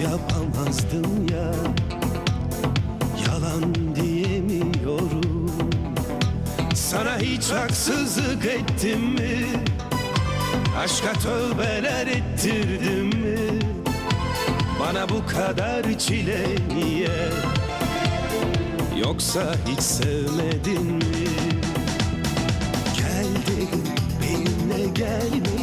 yapamazdım ya Yalan diyemiyorum Sana hiç haksızlık ettim mi? Aşka tövbeler ettirdim mi? Bana bu kadar çile niye? Yoksa hiç sevmedin mi? Gel dedim benimle gelmedin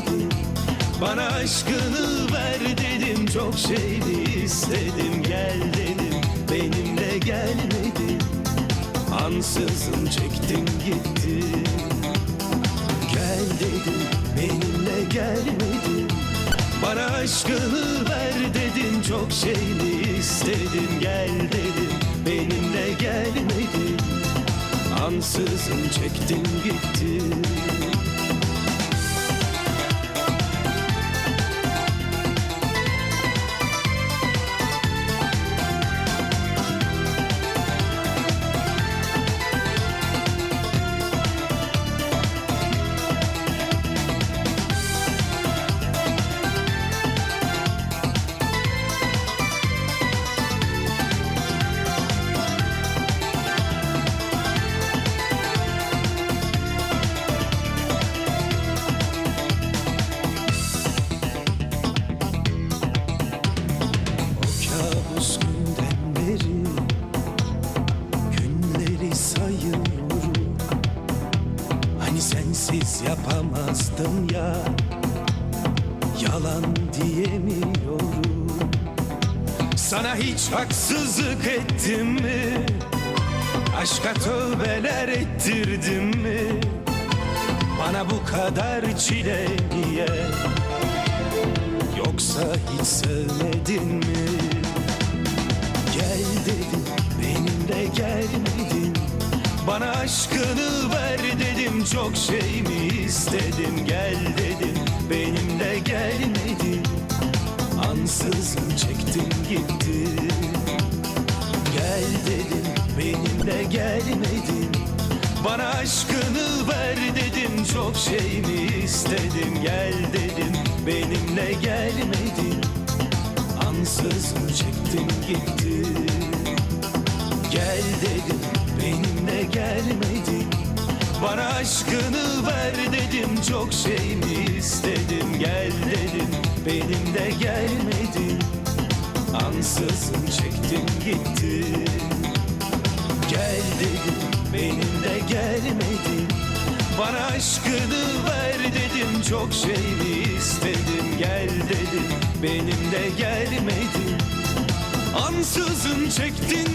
Bana aşkını ver dedim çok şeydi istedim. Gel dedim benimle gelmedin Ansızın çektin gittin Gel dedim benimle gelmedin Bana aşkını ver dedim çok şeyini istedim. Gel dedim benimle gelmedin Ansızın çektin gittin yapamazdım ya Yalan diyemiyorum Sana hiç haksızlık ettim mi? Aşka tövbeler ettirdim mi? Bana bu kadar çile niye? Yoksa hiç sevmedin mi? Gel dedim benimle gelmedin Bana aşkını ver dedim çok şey mi istedim? Gel dedim benimle gelmedin Ansızın çektin gittin Gel dedim benimle gelmedin Bana aşkını ver dedim çok şey mi istedim? Gel dedim benimle gelmedin Ansızın çektin gittin Gel dedim benimle gelmedin Bana aşkını ver dedim çok şey mi istedim? Gel dedim benimle gelmedin Ansızın çektin gittin Gel dedim benimle gelmedin Bana aşkını ver dedim çok şey mi istedim? Gel dedim benimle gelmedin Ansızın çektin